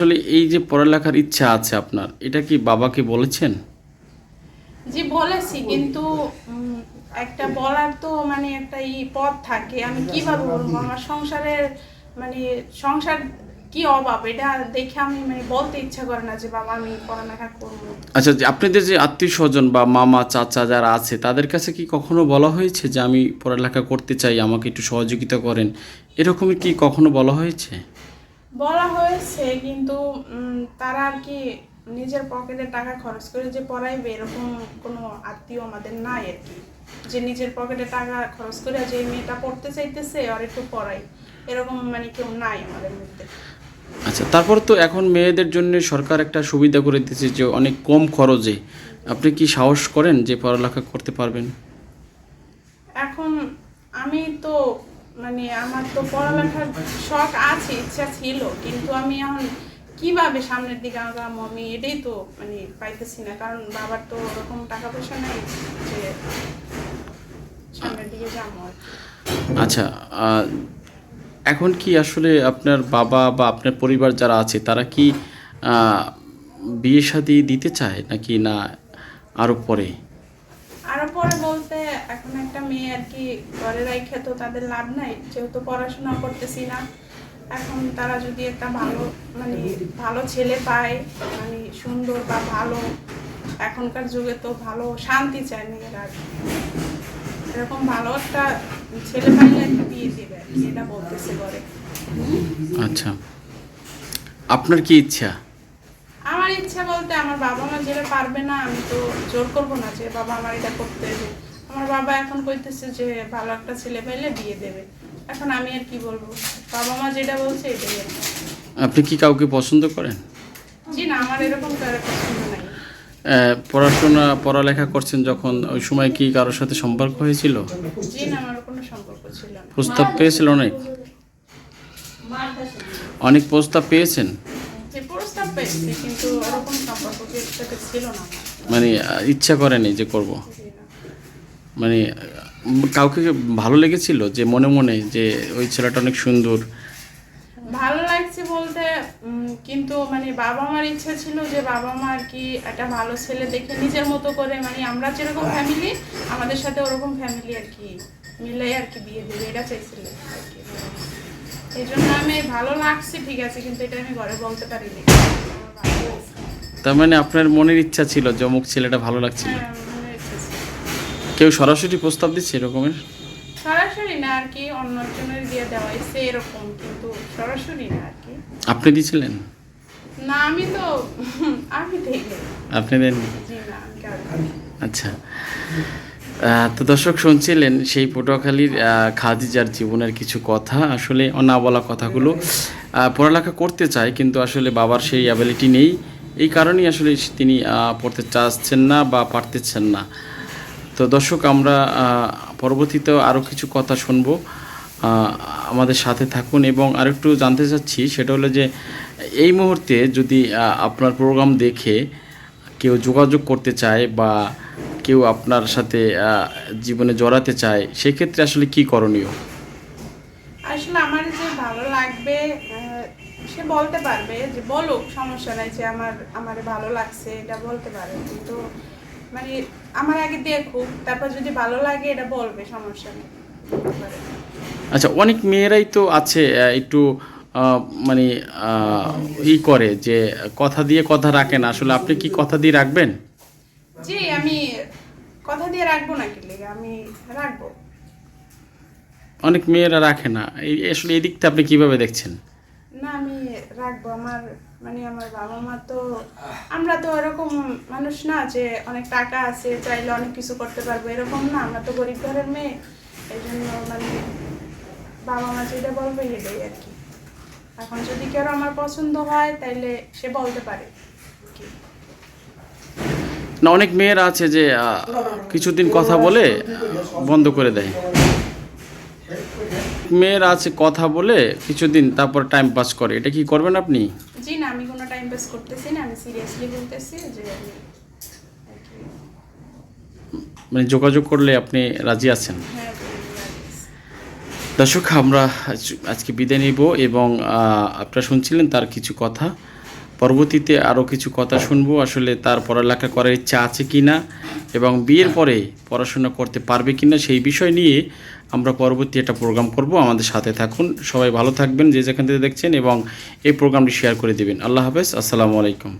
আসলে এই যে পড়ালেখার ইচ্ছা আছে আপনার এটা কি বাবাকে বলেছেন? জি বলেছি কিন্তু একটা বলার তো মানে একটা ই পথ থাকে। আমি কীভাবে বলব? আমার সংসারের মানে সংসার কি অভাব? এটা দেখে আমি মানে বলতে ইচ্ছা করে না যে বাবা আমি পড়ালেখা করব। আচ্ছা যে আপনাদের যে আত্মীয় স্বজন বা মামা চাচা যারা আছে তাদের কাছে কি কখনো বলা হয়েছে যে আমি পড়ালেখা করতে চাই আমাকে একটু সহযোগিতা করেন এরকমই কি কখনো বলা হয়েছে? বলা হয়েছে কিন্তু তারা আর কি নিজের পকেটে টাকা খরচ করে যে পড়াইবে এরকম কোনো আত্মীয় আমাদের নাই আর কি। যে নিজের পকেটে টাকা খরচ করে যে মেয়েটা পড়তে চাইতেছে আর একটু পড়াই এরকম মানে কেউ নাই আমাদের মধ্যে। আচ্ছা তারপর তো এখন মেয়েদের জন্য সরকার একটা সুবিধা করে দিয়েছে যে অনেক কম খরচে। আপনি কি সাহস করেন যে পড়ালেখা করতে পারবেন? এখন আমি তো মানে আমার তো পড়ালেখার শখ আছে, ইচ্ছা ছিল, কিন্তু আমি এখন কীভাবে সামনের দিকে আগামো আমি এটাই তো মানে পাইতেছি না, কারণ বাবার তো ওরকম টাকা পয়সা নাই যে সামনের দিকে যাব আচ্ছা এখন কি আসলে আপনার বাবা বা আপনার পরিবার যারা আছে, তারা কি বিয়ে শাদি দিতে চায় নাকি না আরও পরে? আরও পরে বলতে এখন একটা মেয়ে আর কি ঘরে রাখে তো তাদের লাভ নাই যেহেতু পড়াশোনা করতেছি না। এখন তারা যদি একটা ভালো মানে ভালো ছেলে পায় মানে সুন্দর বা ভালো এখনকার যুগে তো ভালো শান্তি চায় মেয়েরা। এরকম ভালো একটা ছেলে পাইলে একটা বিয়ে দেবে এটা বলতেছে ঘরে। আচ্ছা। আপনার কি ইচ্ছা? আমার ইচ্ছা বলতে আমার বাবা মা যেটা পারবে না আমি তো জোর করব না যে বাবা আমার এটা করতে হবে আমার বাবা এখন কইতেছে যে ভালো একটা ছেলে পেলে বিয়ে দেবে। এখন আমি আর কি বলব? বাবা মা যেটা বলছে এটাই আর আপনি কি কাউকে পছন্দ করেন? জি না আমার এরকম কারও পছন্দ নাই। পড়াশোনা পড়ালেখা করছেন যখন ওই সময় কি কারোর সাথে সম্পর্ক হয়েছিল? জি না আমার কোনো সম্পর্ক ছিল না। প্রস্তাব পেয়েছিল অনেক? অনেক প্রস্তাব পেয়েছেন? প্রস্তাব পেয়েছি কিন্তু ওরকম সম্পর্ক ছিল না। মানে ইচ্ছা করেনি যে করব। মানে কাউকে ভালো লেগেছিল যে মনে মনে যে ওই ছেলেটা অনেক সুন্দর? ভালো লাগছে বলতে কিন্তু মানে বাবা মার ইচ্ছা ছিল যে বাবা মা আর কি একটা ভালো ছেলে দেখে নিজের মতো করে মানে আমরা যেরকম ফ্যামিলি আমাদের সাথে ওরকম ফ্যামিলি আর কি মিলে আর কি বিয়ে দেবে, এটা চাইছিল আর কি। এই জন্য আমি ভালো লাগছে, ঠিক আছে, কিন্তু এটা আমি ঘরে বলতে পারিনি। তার মানে আপনার মনের ইচ্ছা ছিল যে অমুক ছেলেটা ভালো লাগছিল? হ্যাঁ। কেউ সরাসরি প্রস্তাব দিচ্ছে এরকমের? সরাসরি না আর কি অন্য একজনের দিয়ে দেওয়া হয়েছে এরকম কিন্তু সরাসরি না আর কি। আপনি দিয়েছিলেন না আমি তো আমি থেকে আপনি দেননি? জি না আমি কারও আচ্ছা। তো দর্শক শুনছিলেন সেই পটুয়াখালীর খাদিজার জীবনের কিছু কথা আসলে না বলা কথাগুলো পড়ালেখা করতে চায় কিন্তু আসলে বাবার সেই অ্যাবিলিটি নেই। এই কারণেই আসলে তিনি পড়তে চাচ্ছেন না বা পারতেছেন না। তো দর্শক, আমরা পরবর্তীতে আরও কিছু কথা শুনব। আমাদের সাথে থাকুন এবং আরেকটু জানতে চাচ্ছি, সেটা হলো যে এই মুহূর্তে যদি আপনার প্রোগ্রাম দেখে কেউ যোগাযোগ করতে চায় বা কেউ আপনার সাথে জীবনে জড়াতে চায়, সেক্ষেত্রে আসলে কি করণীয়? আসলে আমার যে ভালো লাগবে সে বলতে পারবে যে বলুক সমস্যা নাই যে আমার আমার ভালো লাগছে এটা বলতে পারে। কিন্তু মানে আমার আগে দেখুক তারপর যদি ভালো লাগে এটা বলবে সমস্যা নেই। আচ্ছা অনেক মেয়েরাই তো আছে একটু মানে ই করে যে কথা দিয়ে কথা রাখে না আসলে আপনি কি কথা দিয়ে রাখবেন? জি আমি কথা দিয়ে রাখব না কি আমি রাখব। অনেক মেয়েরা রাখে না। আসলে এই দিকটা আপনি কীভাবে দেখছেন? রাখব আমার মানে আমার বাবা মা তো, আমরা তো এরকম মানুষ না যে অনেক টাকা আছে, চাইলে অনেক কিছু করতে পারব, এরকম না, আমরা তো গরিব ঘরের মেয়ে এই জন্য মানে বাবা মা যেটা বলবে এটাই আর কি। এখন যদি কেউ আমার পছন্দ হয়, তাইলে সে বলতে পারে। না, অনেক মেয়েরা আছে যে কিছুদিন কথা বলে বন্ধ করে দেয়। মেয়েরা আছে কথা বলে কিছুদিন তারপর টাইম পাস করে এটা কি করবেন আপনি? জি না আমি কোনো টাইম পাস করতেছি না আমি সিরিয়াসলি বলতেছি যে মানে যোগাযোগ করলে আপনি রাজি আছেন? হ্যাঁ দর্শক আমরা আজ- আজকে বিদায় নিব এবং আপনারা শুনছিলেন তার কিছু কথা। পরবর্তীতে আরও কিছু কথা শুনব। আসলে তার পড়ালেখা করার ইচ্ছা আছে কি না এবং বিয়ের পরে পড়াশোনা করতে পারবে কি না সেই বিষয় নিয়ে আমরা পরবর্তী একটা প্রোগ্রাম করব। আমাদের সাথে থাকুন। সবাই ভালো থাকবেন যে যেখান থেকে দেখছেন এবং এই প্রোগ্রামটি শেয়ার করে দেবেন। আল্লাহ হাফেজ। আসসালামু আলাইকুম।